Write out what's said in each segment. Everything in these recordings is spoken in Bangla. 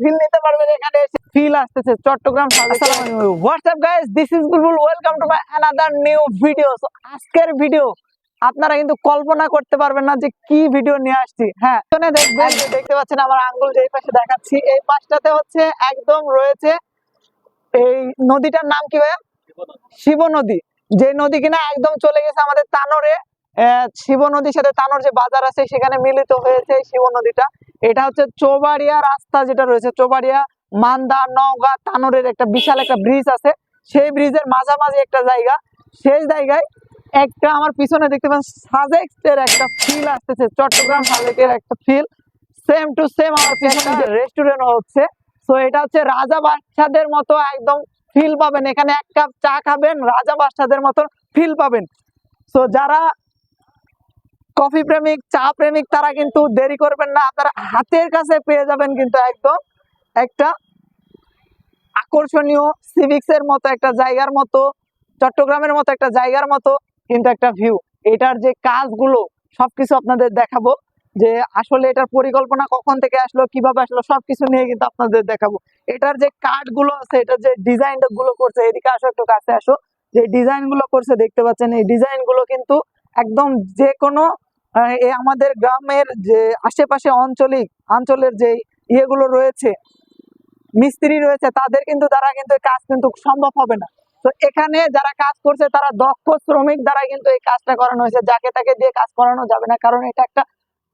ফিল নিতে পারবেন এখানে। এসে ফিল আসতেছে Chittagong WhatsApp guys this is Bulbul welcome to my another new video আজকের ভিডিও আপনারা কিন্তু কল্পনা করতে পারবেন না যে কি ভিডিও নিয়ে আসছি। হ্যাঁ দেখবেন যে দেখতে পাচ্ছেন আমার আঙ্গুল যে পাশে দেখাচ্ছি। এই পাশটাতে হচ্ছে একদম রয়েছে এই নদীটার নাম কি ভাইয়া? শিব নদী যে নদী কিনা একদম চলে গেছে আমাদের তানোরে। শিব নদীর সাথে তানোর যে বাজার আছে, সেখানে মিলিত হয়েছে শিব নদীটা। এটা হচ্ছে চোবাড়িয়া রাস্তা যেটা রয়েছে, চৌবাড়িয়া, মান্দা, নওগাঁ, তানোরের একটা বিশাল একটা ব্রিজ আছে। সেই ব্রিজের মাঝামাঝি একটা জায়গা। সেই জায়গায় একটা আমার পিছনে দেখতে পাচ্ছেন সাজেকের একটা ফিল আসতেছে, চট্টগ্রাম সাজেকের একটা ফিল সেম টু সেম আমার পিছনে রেস্টুরেন্ট হচ্ছে। তো এটা হচ্ছে রাজা বাদশাদের মতো একদম ফিল পাবেন। এখানে এক কাপ চা খাবেন, রাজা বাদশাদের মতো ফিল পাবেন। তো যারা কফি প্রেমিক, চা প্রেমিক, তারা কিন্তু দেরি করবেন না। আপনারা হাতের কাছে পেয়ে যাবেন কিন্তু একদম একটা আকর্ষণীয় সিভিক্স এর মতো, একটা জায়গার মতো, চট্টগ্রামের মতো একটা জায়গার মতো কিন্তু একটা ভিউ এটার যে কাজগুলো, সবকিছু আপনাদের দেখাবো। যে আসলে এটার পরিকল্পনা কখন থেকে আসলো, কীভাবে আসলো, সবকিছু নিয়ে কিন্তু আপনাদের দেখাবো। এটার যে কাঠগুলো আছে, এটার যে ডিজাইনগুলো করছে, এদিকে আসো, একটু কাছে আসো। যে ডিজাইনগুলো করছে, দেখতে পাচ্ছেন, এই ডিজাইনগুলো কিন্তু একদম যে কোনো এই আমাদের গ্রামের যে আশেপাশে আঞ্চলিক অঞ্চলের যে ইয়েগুলো রয়েছে, মিস্ত্রি রয়েছে, তাদের কিন্তু দ্বারা কিন্তু কাজ কিন্তু সম্ভব হবে না। তো এখানে যারা কাজ করছে, তারা দক্ষ শ্রমিক দ্বারা কিন্তু এই কাজটা করানো হয়েছে। যাকে তাকে দিয়ে কাজ করানো যাবে না, কারণ এটা একটা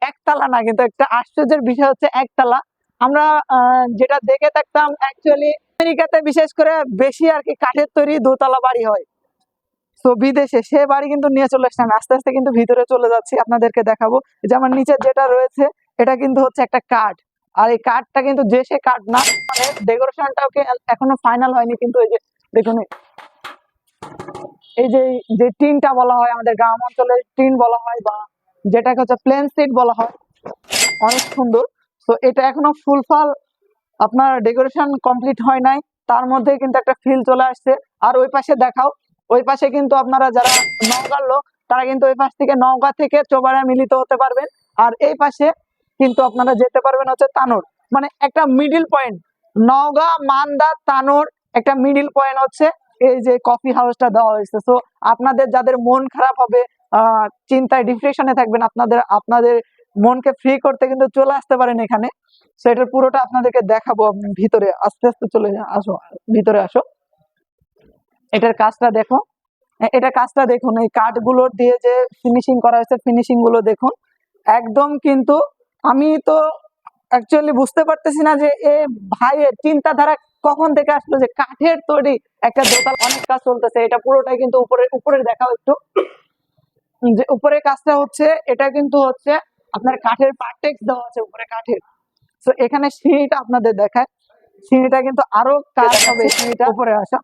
একতলা না, কিন্তু একটা আশ্চর্যের বিষয় হচ্ছে একতলা। আমরা যেটা দেখে থাকতাম অ্যাকচুয়ালি আমেরিকাতে বিশেষ করে বেশি আর কি কাঠের তৈরি দোতলা বাড়ি হয়। তো বিদেশে সে বাড়ি কিন্তু নিয়ে চলে আসছে। আমি আস্তে আস্তে কিন্তু ভিতরে চলে যাচ্ছি, আপনাদেরকে দেখাবো। যে আমার নিচে যেটা রয়েছে, এটা কিন্তু হচ্ছে একটা কাঠ। আর এই কাঠটা কিন্তু যে সে কাঠ না মানে ডেকোরেশনটাও এখনও ফাইনাল হয়নি, কিন্তু এই যে দেখুন, এই- যে যে টিনটা বলা হয় আমাদের গ্রাম অঞ্চলে টিন বলা হয় বা যেটাকে হচ্ছে প্লেন সিট বলা হয়, অনেক সুন্দর। তো এটা এখনও ফুলফল আপনার ডেকোরেশন কমপ্লিট হয় নাই। তার মধ্যে কিন্তু একটা ফিল চলে আসছে। আর ওই পাশে দেখাও ওই পাশে কিন্তু আপনারা যারা নওগাঁর লোক, তারা কিন্তু ওই পাশ থেকে নওগাঁ থেকে চোবাড়া মিলিত হতে পারবেন। আর এই পাশে কিন্তু আপনারা যেতে পারবেন হচ্ছে তানোর। মানে একটা মিডিল পয়েন্ট নওগাঁ, মান্দা, তানোর একটা মিডিল পয়েন্ট হচ্ছে এই যে কফি হাউসটা দেওয়া হয়েছে। তো আপনাদের যাদের মন খারাপ হবে চিন্তায় ডিপ্রেশনে থাকবেন, আপনাদের আপনাদের মনকে ফ্রি করতে কিন্তু চলে আসতে পারেন এখানে। তো এটার পুরোটা আপনাদেরকে দেখাবো, ভিতরে, আস্তে আস্তে চলে আসো, ভিতরে আসো। এটার কাজটা দেখো। এটা কাজটা দেখুন এই কাঠগুলোর দিয়ে যে ফিনিশিং করা হয়েছে ফিনিশিংগুলো দেখুন। একদম কিন্তু আমি তো অ্যাকচুয়ালি বুঝতে পারতেছি না যে এ ভাইয়ের চিন্তাধারা কখন থেকে আসলো যে কাঠের তৈরি একটা দোতাল। অনেক কাজ চলতেছে এটা পুরোটাই কিন্তু উপরে উপরে দেখাও একটু। যে উপরে কাজটা হচ্ছে এটা কিন্তু হচ্ছে আপনার কাঠের পার্টেক্স দেওয়া আছে উপরে কাঠের। তো এখানে সিঁড়িটা আপনাদের দেখায়। সিঁড়িটা কিন্তু আরও কাজ হবে সিঁড়িটা। উপরে আসা।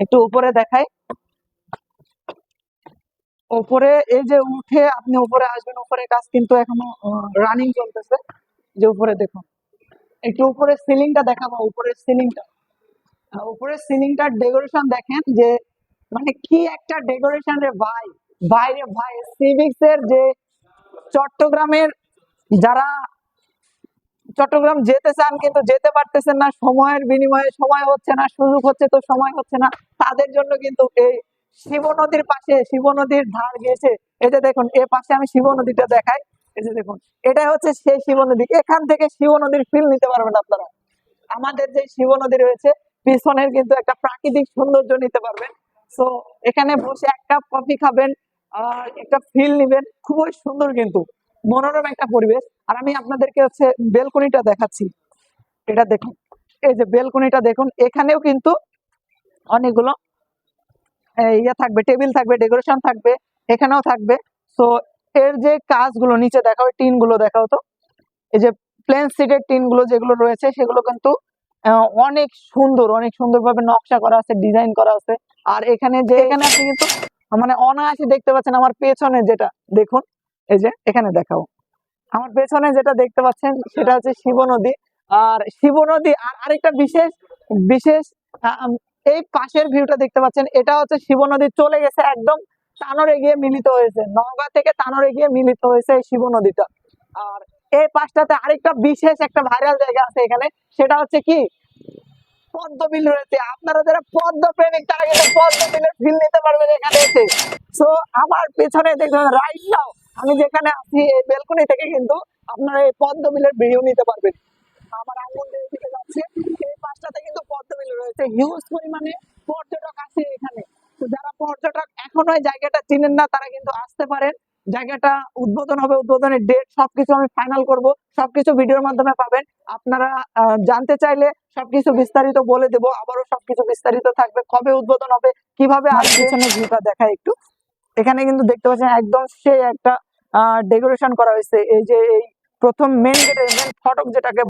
একটু উপরে দেখাই। উপরে, এই যে উঠে আপনি উপরে আসবেন উপরে কাজ কিন্তু এখনও রানিং চলতেছে। যে উপরে দেখুন, একটু উপরে সিলিংটা দেখাবো, উপরের সিলিংটা। উপরের সিলিংটার ডেকোরেশন দেখেন যে মানে কি একটা ডেকোরেশন রে ভাই। বাইরে ভাই সিভিক্স এর যে চট্টগ্রামের যারা চট্টগ্রাম যেতে চান কিন্তু যেতে পারতেছেন না, সময়ের বিনিময়ে সময় হচ্ছে না, সুযোগ হচ্ছে তো সময় হচ্ছে না। তাদের জন্য কিন্তু এই শিব নদীর পাশে, শিব নদীর ধার গিয়েছে এই যে দেখুন, এ পাশে আমি শিব নদীটা দেখাই। এই যে দেখুন এটা হচ্ছে সেই শিব নদী। এখান থেকে শিব নদীর ফিল নিতে পারবেন আপনারা। আমাদের যে শিব নদী রয়েছে, পিছনের কিন্তু একটা প্রাকৃতিক সৌন্দর্য নিতে পারবেন। তো এখানে বসে এক কাপ কফি খাবেন, আর একটা ফিল নিবেন। খুবই সুন্দর কিন্তু, মনোরম একটা পরিবেশ। আর আমি আপনাদেরকে হচ্ছে বেলকনিটা দেখাচ্ছি। এটা দেখুন, এই যে বেলকনিটা দেখুন, এখানেও কিন্তু অনেকগুলো ইয়ে থাকবে, টেবিল থাকবে, ডেকোরেশন থাকবে, এখানেও থাকবে। তো এর যে কাজগুলো, নিচে দেখাও টিনগুলো দেখাও তো। এই যে প্লেন সিটের টিনগুলো যেগুলো রয়েছে, সেগুলো কিন্তু অনেক সুন্দর, অনেক সুন্দরভাবে নকশা করা আছে, ডিজাইন করা আছে। আর এখানে যে, এখানে আপনি কিন্তু মানে অনায়াসে দেখতে পাচ্ছেন আমার পেছনে যেটা, দেখুন, এই যে, এখানে দেখাও। আমার পেছনে যেটা দেখতে পাচ্ছেন, সেটা হচ্ছে শিব নদী। আর শিব নদী, আর আরেকটা বিশেষ বিশেষ এই পাশের ভিউটা দেখতে পাচ্ছেন, এটা হচ্ছে শিব নদী চলে গেছে একদম তানোরে গিয়ে মিলিত হয়েছে। নওগাঁ থেকে তানোরে গিয়ে মিলিত হয়েছে এই শিব নদীটা। আর এই পাশটাতে আরেকটা বিশেষ একটা ভাইরাল জায়গা আছে এখানে, সেটা হচ্ছে কি? পদ্মবিল রয়েছে। আপনারা যারা পদ্ম প্রেমিক, তারা কিন্তু পদ্মবিলের ফিল নিতে পারবেন এখানে এসে। সো আমার পেছনে দেখবেন রাইট নাও আমি যেখানে আছি, এই বেলকনি থেকে কিন্তু আপনারা এই পদ্মবিলের ভিডিও নিতে পারবেন। আমার আঙ্গুল দিকে যাচ্ছে, এই পাশটাতে কিন্তু পদ্মবিল রয়েছে হিউজ পরিমাণে পর্যটক আছে এখানে। যারা পর্যটক এখনও এই জায়গাটা চিনেন না, তারা কিন্তু আসতে পারেন। জায়গাটা উদ্বোধন হবে, উদ্বোধনের ডেট সবকিছু আমি ফাইনাল করব। সবকিছু ভিডিওর মাধ্যমে পাবেন। আপনারা জানতে চাইলে সবকিছু বিস্তারিত বলে দেবো। আবারও সবকিছু বিস্তারিত থাকবে। কবে উদ্বোধন হবে, কীভাবে আর পিছনে ভিউটা দেখায় একটু। এখানে কিন্তু দেখতে পাচ্ছেন একদম সে একটা ডেকোরেশন করা হয়েছে। এই যে এই প্রথম মেন গেটের মেন ফটক যেটাকে